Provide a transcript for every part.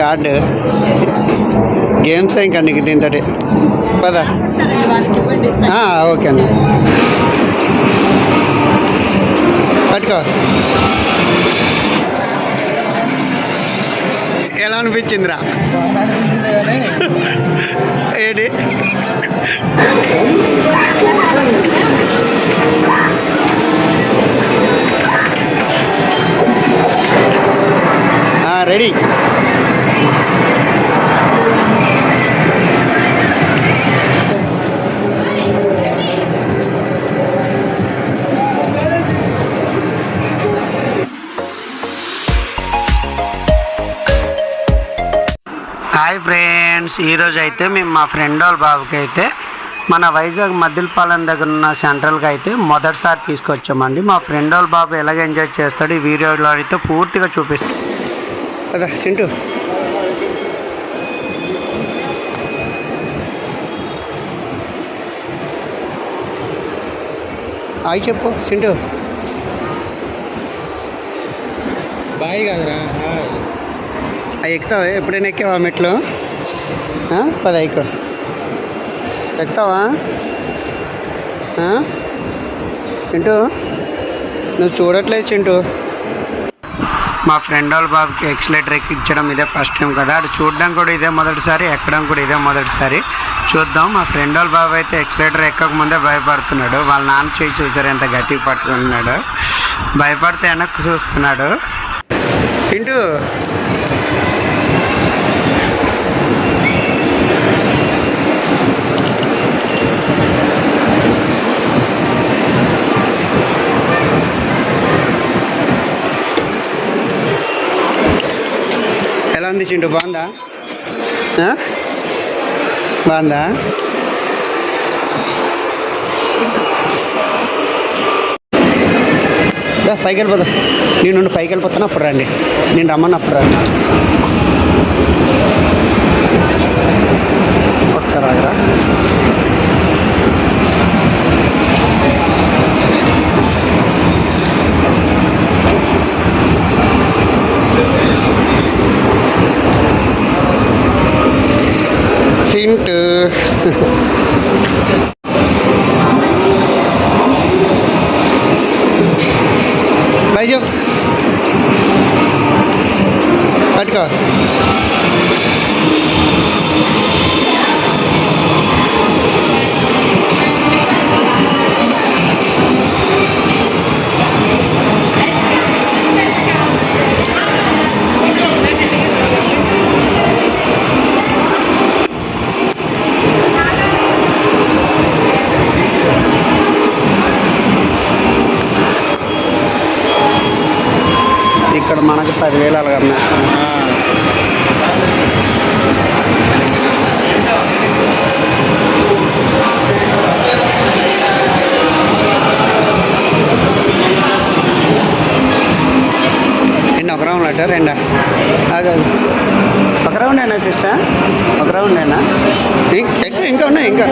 Card. Games ఇంకా నీకు దీంతో పదా. ఓకేనా ఓకే పట్టుకో. ఎలా అనిపించిందిరా? ఏంటి రెడీ. హాయ్ ఫ్రెండ్స్ ఈరోజు అయితే మేము మా ఫ్రెండ్ వాళ్ళ బాబుకి అయితే మన వైజాగ్ మద్దిలపాలెం దగ్గర ఉన్న సెంట్రల్కి అయితే మొదటిసారి తీసుకొచ్చామండి. మా ఫ్రెండ్ వాళ్ళ బాబు ఎలాగ ఎంజాయ్ చేస్తాడు ఈ వీడియోలో అయితే పూర్తిగా చూపిస్తాం అదా సింటూ. హాయ్ చెప్పు సింటూ. బాయ్ కదరా అవి ఎక్కుతావా? ఎప్పుడైనా ఎక్కావా మెట్లు? పద ఎక్కువ ఎక్కుతావా? చింటూ నువ్వు చూడట్లేదు చింటూ మా ఫ్రెండ్ వాళ్ళ బాబుకి ఎక్సలేటర్ ఎక్కించడం ఇదే ఫస్ట్ టైం కదా. అది చూడడం కూడా ఇదే మొదటిసారి ఎక్కడం కూడా ఇదే మొదటిసారి. చూద్దాం మా ఫ్రెండ్ వాళ్ళ బాబు అయితే ఎక్సలేటర్ ఎక్కక ముందే భయపడుతున్నాడు. వాళ్ళ నాన్న చేయి చూసారు ఎంత గట్టిగా పట్టుకున్నాడు. భయపడితే వెనక్కి చూస్తున్నాడు. సింటూ ఉంది చింటూ బాగుందా బాగుందా పైకి వెళ్ళిపోతా నేను నుండి పైకి వెళ్ళిపోతాను అప్పుడు రండి. నేను రమ్మన్నప్పుడు రండి. ఒకసారి ఆగరా? సింటు బైజో పట్టుకో ఇక్కడ మనకు పదివేలు అలాగ అమ్మేస్తాం ఎన్ని ఒక రౌండ్ అట రెండా ఆగదు ఒక రౌండ్ అయినా సిస్టర్? ఒక రౌండ్ అయినా? ఎక్కువ ఇంకా ఉన్నాయి ఇంకా.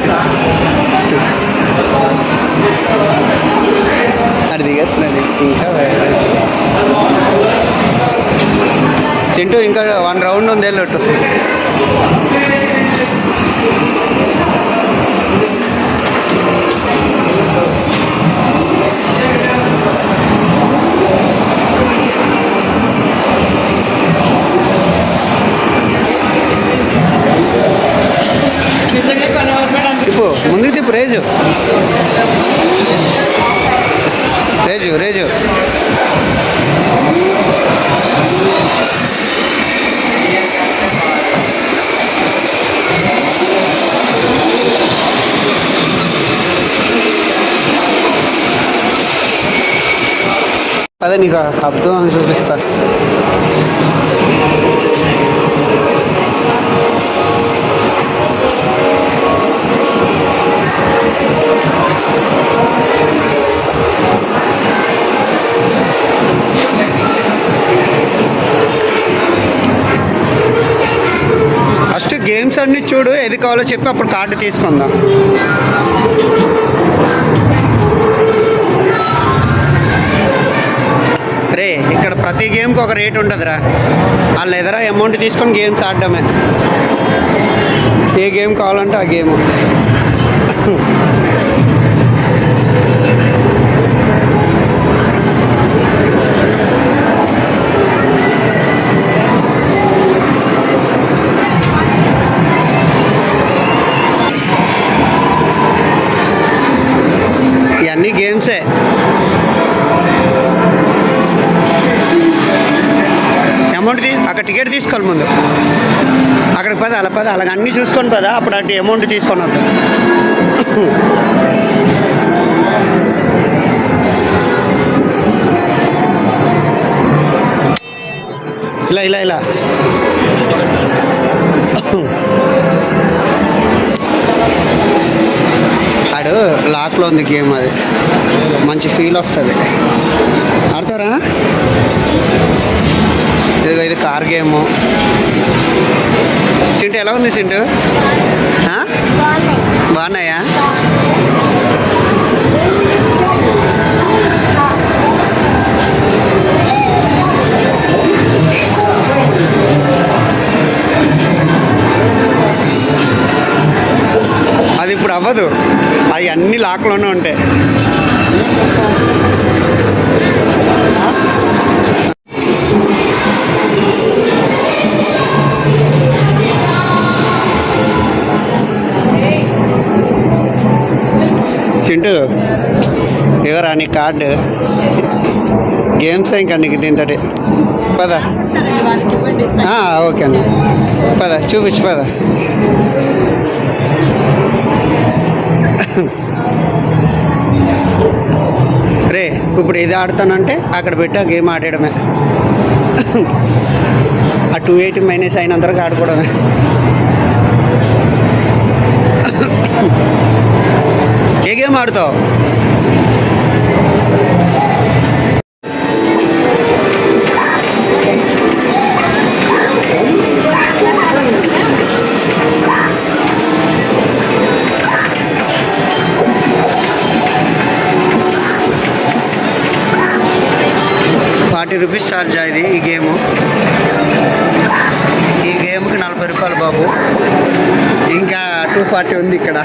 అది దిగేస్తున్నాడు ఇంకా. చింటూ ఇంకా వన్ రౌండ్ ఉంది వెళ్ళొట్టు అదే నీకు అద్భుతం చూపిస్తా. ఫస్ట్ గేమ్స్ అన్ని చూడు ఏది కావాలో చెప్పి అప్పుడు కార్డు తీసుకుందాం. ఇక్కడ ప్రతి గేమ్కి ఒక రేట్ ఉంటుందిరా వాళ్ళు ఎదరా అమౌంట్ తీసుకొని గేమ్స్ ఆడడమే. ఏ గేమ్ కావాలంటే ఆ గేమ్ పద అలాగ అన్నీ చూసుకొని పద అప్పుడు అటు అమౌంట్ తీసుకొని వద్దాం. ఇలా ఇలా ఇలా. ఆడు లాక్లో ఉంది గేమ్ అది. మంచి ఫీల్ వస్తుంది. ఆడతారా? ఇదిగో ఇది కార్ గేమ్ సింటు ఎలా ఉంది సింటు? బాగున్నాయా? అది ఇప్పుడు అవ్వదు. అవి అన్ని లాక్లోనే ఉంటాయి. చింటూ ఎవరా నీ కార్డు గేమ్స్ ఇంకా నీకు దీంతో పద. ఓకే అన్న. పద చూపించు పద. రే ఇప్పుడు ఇది ఆడుతానంటే అక్కడ పెట్టా గేమ్ ఆడడమే ఆ టూ ఎయిటీ మైనస్ అయినంతరకు ఆడుకోవడమే. ఏ గేమ్ ఆడుతావు? ఫార్టీ రూపీస్ ఛార్జ్ అయింది ఈ గేము. ఈ గేమ్కి నలభై రూపాయలు బాబు. ఇంకా టూ ఫార్టీ ఉంది ఇక్కడ.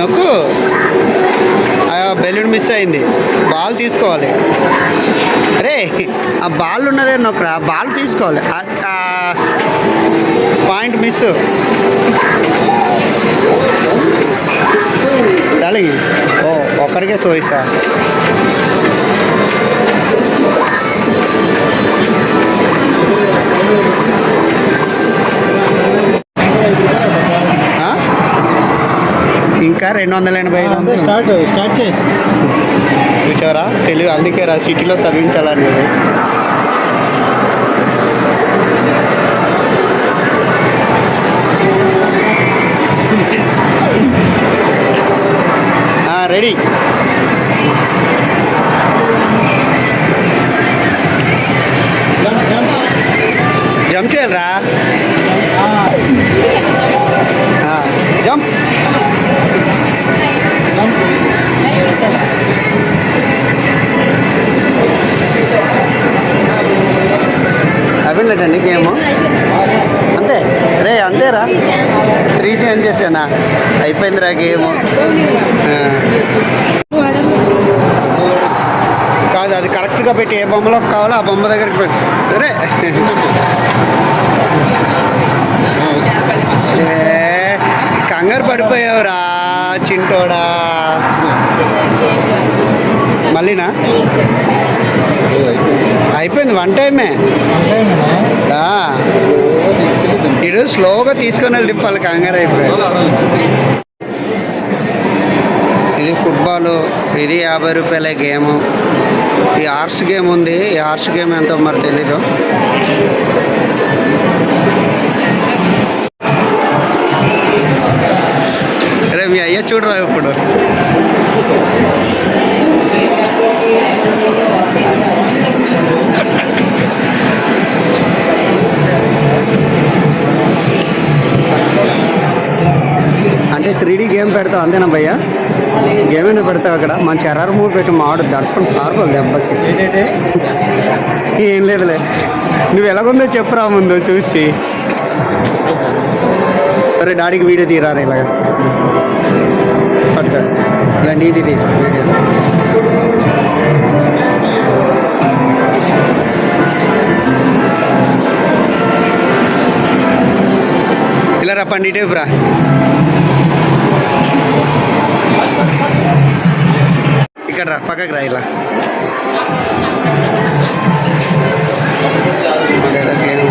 నొక్కు. బెలూన్ మిస్ అయింది. బాల్ తీసుకోవాలి. అరే ఆ బాల్ ఉన్నదే నొక్కరా. బాల్ తీసుకోవాలి. Point miss. డార్లింగ్ ఓ ఒక్కరికే సోయిసా ఆ? ఇంకా రెండు వందల ఎనభై ఐదు వందలు స్టార్ట్ స్టార్ట్ చేసి చూసారా తెలుగు అందుకే రా సిటీలో చదివించాలనేది రెడీ జంప్ జంప్ జంప్ చేయాలరా జంప్ జంప్ అవినట్టండి గేమ్ ఏం చేశానా? చేసానా అయిపోయిందిరా గేమ్. కాదు అది కరెక్ట్గా పెట్టి ఏ బొమ్మలో కావాలో ఆ బొమ్మ దగ్గరికి పెట్టి రే కంగారు పడిపోయావురా చింటోడా. మళ్ళీనా? అయిపోయింది వన్ టైమే ఇడు స్లోగా తీసుకొని వెళ్ళి తిప్పాలి కంగారు అయిపోయి ఇది ఫుట్బాల్ ఇది యాభై రూపాయల గేమ్. ఈ హార్స్ గేమ్ ఉంది ఈ హార్స్ గేమ్ ఎంతో మరి తెలీదు. రే మీ అయ్య చూడరా ఇప్పుడు? అంటే త్రీ గేమ్ పెడతావు అంతేనా భయ్యా? గేమ్ అయినా పెడతావు అక్కడ? మంచి ఎర్రర్ మూవ్ పెట్టి మావాడు దడుచుకుని పారిపోదు దెబ్బకి. ఏంటంటే? ఏం లేదులే. నువ్వు ఎలాగుందో చెప్పురా ముందు చూసి. సరే డాడీకి వీడియో తీరారు ఇలాగ? ఇలా నీటిది. వీడియో ఇలా రా పండి టేపు రా ఇక్కడ రా పక్కకి రా ఇలా లేదా గేమ్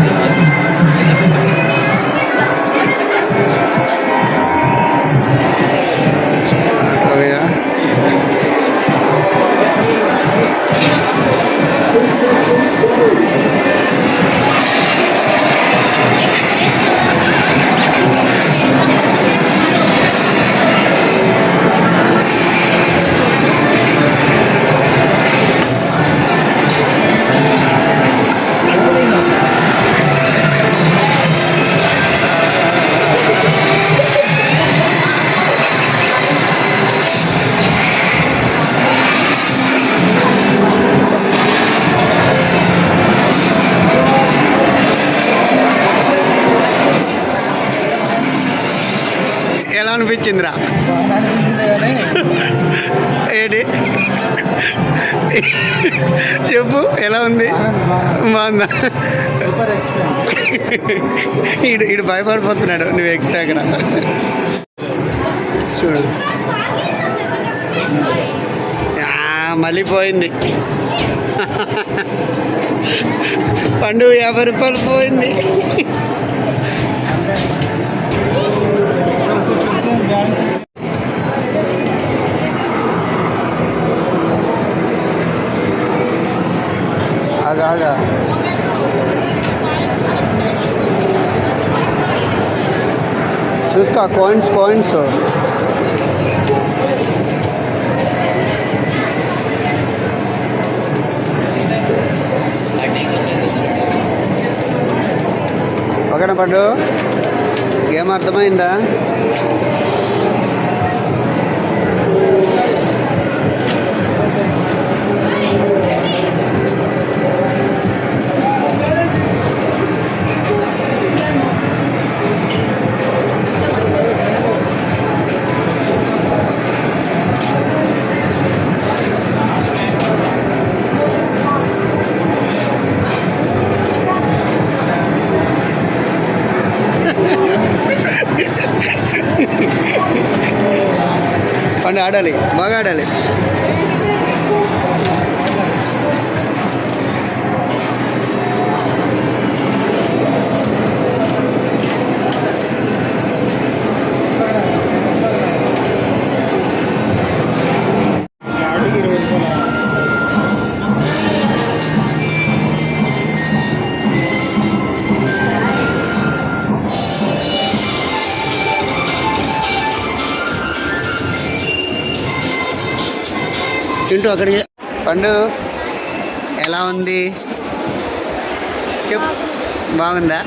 అనిపించిందిరా. ఏంటి? చెప్పు ఎలా ఉంది? బాగుందా? Super experience. ఈడు ఈడు భయపడిపోతున్నాడు నువ్వు ఎక్కితే అక్కడ చూడు. ఆ, మళ్ళీ పోయింది. పండు యాభై రూపాయలు పోయింది. ఆగా ఆగా చూసుకో కాయిన్స్ కాయిన్స్ ఓకేనా పడ్డు పండు ఏమర్థమైందా ಆಡಲಿ ಮಗಾಡಲಿ చింటూ అక్కడికి పండు ఎలా ఉంది? చెప్ బాగుందా?